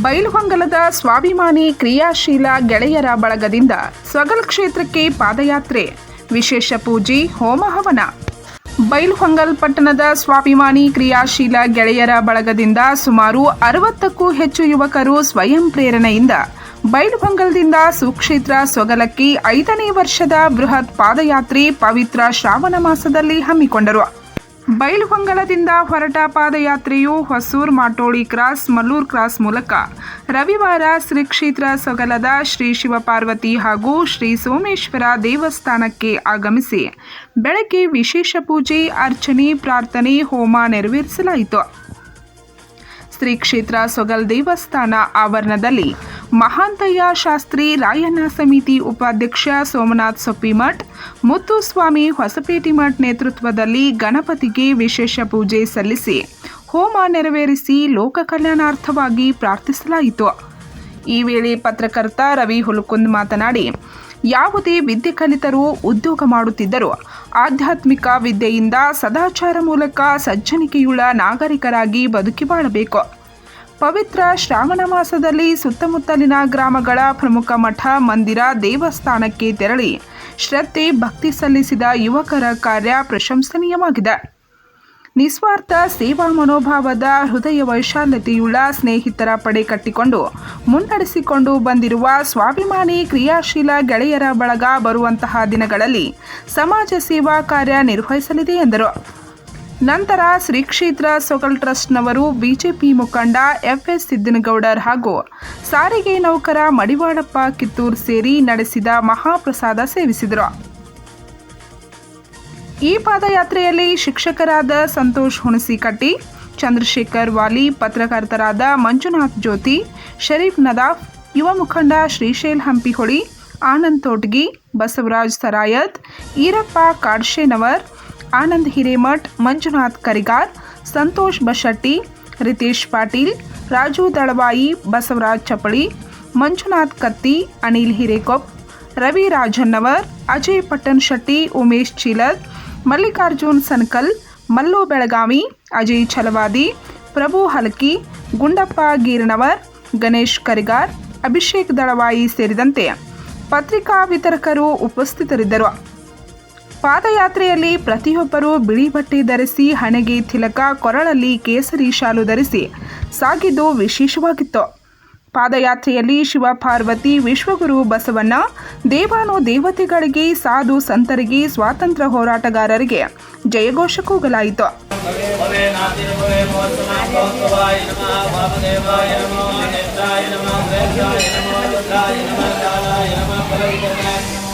ಬೈಲಹೊಂಗಲದ ಸ್ವಾಭಿಮಾನಿ ಕ್ರಿಯಾಶೀಲ ಗೆಳೆಯರ ಬಳಗದಿಂದ ಸ್ವಗಲ್ ಕ್ಷೇತ್ರಕ್ಕೆ ಪಾದಯಾತ್ರೆ. ವಿಶೇಷ ಪೂಜೆ, ಹೋಮ ಹವನ. ಬೈಲ್ಹೊಂಗಲ್ ಪಟ್ಟಣದ ಸ್ವಾಭಿಮಾನಿ ಕ್ರಿಯಾಶೀಲ ಗೆಳೆಯರ ಬಳಗದಿಂದ ಸುಮಾರು ಅರವತ್ತಕ್ಕೂ ಹೆಚ್ಚು ಯುವಕರು ಸ್ವಯಂ ಪ್ರೇರಣೆಯಿಂದ ಬೈಲ್ಹೊಂಗಲ್ದಿಂದ ಸುಕ್ಷೇತ್ರ ಸ್ವಗಲಕ್ಕೆ ಐದನೇ ವರ್ಷದ ಬೃಹತ್ ಪಾದಯಾತ್ರೆ ಪವಿತ್ರ ಶ್ರಾವಣ ಮಾಸದಲ್ಲಿ ಹಮ್ಮಿಕೊಂಡರು. ಬೈಲಹೊಂಗಲದಿಂದ ಹೊರಟ ಪಾದಯಾತ್ರೆಯು ಹೊಸೂರ್ ಮಾಟೋಳಿ ಕ್ರಾಸ್ ಮಲ್ಲೂರ್ ಕ್ರಾಸ್ ಮೂಲಕ. ರವಿವಾರ ಶ್ರೀ ಕ್ಷೇತ್ರ ಸೊಗಲದ ಶ್ರೀ ಶಿವಪಾರ್ವತಿ ಹಾಗೂ ಶ್ರೀ ಸೋಮೇಶ್ವರ ದೇವಸ್ಥಾನಕ್ಕೆ ಆಗಮಿಸಿ ಬೆಳಗ್ಗೆ ವಿಶೇಷ ಪೂಜೆ, ಅರ್ಚನೆ, ಪ್ರಾರ್ಥನೆ, ಹೋಮ ನೆರವೇರಿಸಲಾಯಿತು. ಶ್ರೀ ಕ್ಷೇತ್ರ ಸೊಗಲ್ ದೇವಸ್ಥಾನ ಆವರಣದಲ್ಲಿ ಮಹಾಂತಯ್ಯ ಶಾಸ್ತ್ರಿ, ರಾಯಣ್ಣ ಸಮಿತಿ ಉಪಾಧ್ಯಕ್ಷ ಸೋಮನಾಥ್ ಸೊಪ್ಪಿಮಠ್, ಮುತ್ತುಸ್ವಾಮಿ ಹೊಸಪೇಟಿ ಮಠ್ ನೇತೃತ್ವದಲ್ಲಿ ಗಣಪತಿಗೆ ವಿಶೇಷ ಪೂಜೆ ಸಲ್ಲಿಸಿ, ಹೋಮ ನೆರವೇರಿಸಿ ಲೋಕ ಕಲ್ಯಾಣಾರ್ಥವಾಗಿ ಪ್ರಾರ್ಥಿಸಲಾಯಿತು. ಈ ವೇಳೆ ಪತ್ರಕರ್ತ ರವಿ ಹುಲಕುಂದ್ ಮಾತನಾಡಿ, ಯಾವುದೇ ವಿದ್ಯೆ ಕಲಿತರೂ ಉದ್ಯೋಗ ಮಾಡುತ್ತಿದ್ದರು ಆಧ್ಯಾತ್ಮಿಕ ವಿದ್ಯೆಯಿಂದ ಸದಾಚಾರ ಮೂಲಕ ಸಜ್ಜನಿಕೆಯುಳ್ಳ ನಾಗರಿಕರಾಗಿ ಬದುಕಿ ಬಾಳಬೇಕು. ಪವಿತ್ರ ಶ್ರಾವಣ ಮಾಸದಲ್ಲಿ ಸುತ್ತಮುತ್ತಲಿನ ಗ್ರಾಮಗಳ ಪ್ರಮುಖ ಮಠ, ಮಂದಿರ, ದೇವಸ್ಥಾನಕ್ಕೆ ತೆರಳಿ ಶ್ರದ್ಧೆ, ಭಕ್ತಿ ಸಲ್ಲಿಸಿದ ಯುವಕರ ಕಾರ್ಯ ಪ್ರಶಂಸನೀಯವಾಗಿದೆ. ನಿಸ್ವಾರ್ಥ ಸೇವಾ ಮನೋಭಾವದ ಹೃದಯ ವೈಶಾಲ್ಯತೆಯುಳ್ಳ ಸ್ನೇಹಿತರ ಪಡೆ ಕಟ್ಟಿಕೊಂಡು ಮುನ್ನಡೆಸಿಕೊಂಡು ಬಂದಿರುವ ಸ್ವಾಭಿಮಾನಿ, ಕ್ರಿಯಾಶೀಲ ಗೆಳೆಯರ ಬಳಗ ಬರುವಂತಹ ದಿನಗಳಲ್ಲಿ ಸಮಾಜ ಸೇವಾ ಕಾರ್ಯ ನಿರ್ವಹಿಸಲಿದೆ ಎಂದರು. ನಂತರ ಶ್ರೀ ಕ್ಷೇತ್ರ ಸೊಗಲ್ ಟ್ರಸ್ಟ್ನವರು ಬಿಜೆಪಿ ಮುಖಂಡ ಎಫ್ ಎಸ್ ಸಿದ್ದನಗೌಡರ್ ಹಾಗೂ ಸಾರಿಗೆ ನೌಕರ ಮಡಿವಾಳಪ್ಪ ಕಿತ್ತೂರು ಸೇರಿ ನಡೆಸಿದ ಮಹಾಪ್ರಸಾದ ಸೇವಿಸಿದರು. ಈ ಪಾದಯಾತ್ರೆಯಲ್ಲಿ ಶಿಕ್ಷಕರಾದ ಸಂತೋಷ್ ಹುಣಸಿಕಟ್ಟಿ, ಚಂದ್ರಶೇಖರ್ ವಾಲಿ, ಪತ್ರಕರ್ತರಾದ ಮಂಜುನಾಥ್ ಜ್ಯೋತಿ, ಶರೀಫ್ ನದಾಫ್, ಯುವ ಮುಖಂಡ ಶ್ರೀಶೈಲ್ ಹಂಪಿಹೊಳಿ, ಆನಂದ್ ತೋಟ್ಗಿ, ಬಸವರಾಜ್ ಸರಾಯತ್, ಈರಪ್ಪ ಕಾಡ್ಶೇನವರ್ ಆನಂದ್ ಹಿರೇಮಠ್, ಮಂಜುನಾಥ್ ಕರಿಗಾರ್ ಸಂತೋಷ್ ಬಶಟ್ಟಿ, ರಿತೇಶ್ ಪಾಟೀಲ್, ರಾಜು ದಳವಾಯಿ, ಬಸವರಾಜ್ ಚಪಳಿ ಮಂಜುನಾಥ್ ಕತ್ತಿ, ಅನಿಲ್ ಹಿರೇಕೊಪ್ ರವಿ ರಾಜನ್ನವರ್ ಅಜಯ್ ಪಟ್ಟನ್ ಶೆಟ್ಟಿ, ಉಮೇಶ್ ಚೀಲರ್, ಮಲ್ಲಿಕಾರ್ಜುನ್ ಸನ್ಕಲ್, ಮಲ್ಲು ಬೆಳಗಾವಿ, ಅಜಯ್ ಛಲವಾದಿ, ಪ್ರಭು ಹಲಕಿ, ಗುಂಡಪ್ಪ ಗೀರ್ನವರ್ ಗಣೇಶ್ ಕರಿಗಾರ್, ಅಭಿಷೇಕ್ ದಳವಾಯಿ ಸೇರಿದಂತೆ ಪತ್ರಿಕಾ ವಿತರಕರು ಉಪಸ್ಥಿತರಿದ್ದರು. ಪಾದಯಾತ್ರೆಯಲ್ಲಿ ಪ್ರತಿಯೊಬ್ಬರೂ ಬಿಳಿ ಬಟ್ಟೆ ಧರಿಸಿ, ಹಣೆಗೆ ತಿಲಕ, ಕೊರಳಲ್ಲಿ ಕೇಸರಿ ಶಾಲು ಧರಿಸಿ ಸಾಗಿದ್ದು ವಿಶೇಷವಾಗಿತ್ತು. ಪಾದಯಾತ್ರೆಯಲ್ಲಿ ಶಿವಪಾರ್ವತಿ, ವಿಶ್ವಗುರು ಬಸವಣ್ಣ, ದೇವಾನು ದೇವತೆಗಳಿಗೆ, ಸಾಧು ಸಂತರಿಗೆ, ಸ್ವಾತಂತ್ರ್ಯ ಹೋರಾಟಗಾರರಿಗೆ ಜಯಘೋಷ ಕೂಗಲಾಯಿತು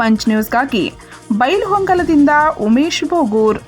ಪಂಚ್ ನ್ಯೂಸ್ಗಾಗಿ ಬೈಲುಹೊಂಗಲದಿಂದ ಉಮೇಶ್ ಬೋಗೂರ್.